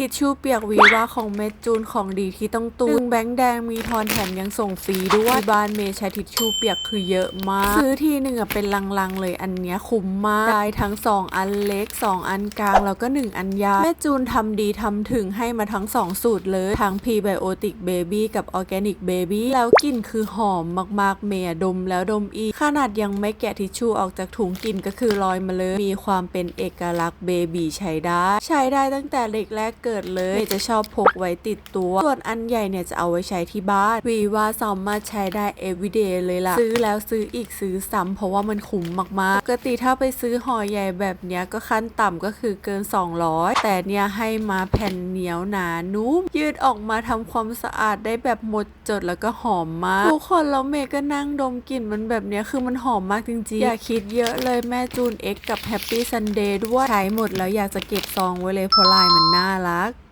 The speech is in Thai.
ทิชชู่เปียกวีว่าของเมจูนของดีที่ต้องตูนแบงค์แดงมีทอนแถมยังส่งฟรีด้วยที่บ้านเมย์ใช้ทิชชู่เปียกคือเยอะมาก ซื้อทีหนึ่งอะเป็นลังๆเลยอันเนี้ยคุ้มมากได้ทั้ง 2 อันเล็ก 2 อันกลางแล้วก็ 1 อันยาวแม่จูนทำดีทำถึงให้มาทั้ง 2 สูตรเลยทั้ง Prebiotic Baby กับ Organic Baby แล้วกลิ่นคือหอมมากๆเมย์ดมแล้วดมอีกขนาดยังไม่แกะทิชชู่ออกจากถุงกลิ่นก็คือลอยมาเลยมีความเป็นเอกลักษณ์เบบีใช้ได้ ใช้ได้ตั้งแต่เด็กแรกเกิดเลยเมย์จะชอบพกไว้ติดตัว ส่วนอันใหญ่เนี่ยจะเอาไว้ใช้ที่บ้านวีว่าสามารถใช้ได้ everyday เลยล่ะ ซื้อแล้วซื้ออีกซื้อซ้ำเพราะว่ามันคุ้มมากๆ ปกติถ้าไปซื้อห่อใหญ่แบบเนี้ยก็ขั้นต่ำก็คือเกิน 200 แต่เนี่ยให้มาแผ่นเหนียวหนานุ่ม ยืดออกมาทำความสะอาดได้แบบหมดจดแล้วก็หอมมากทุกคนแล้วเมย์ก็นั่งดมกลิ่นมันแบบเนี้ยคือมันหอมมากจริงๆ อย่าคิดเยอะเลยแม่จูน X กับ Happy Sunday ด้วยใช้หมดแล้วอยากจะเก็บซองไว้เลยเพราะลายมันน่ารัก anak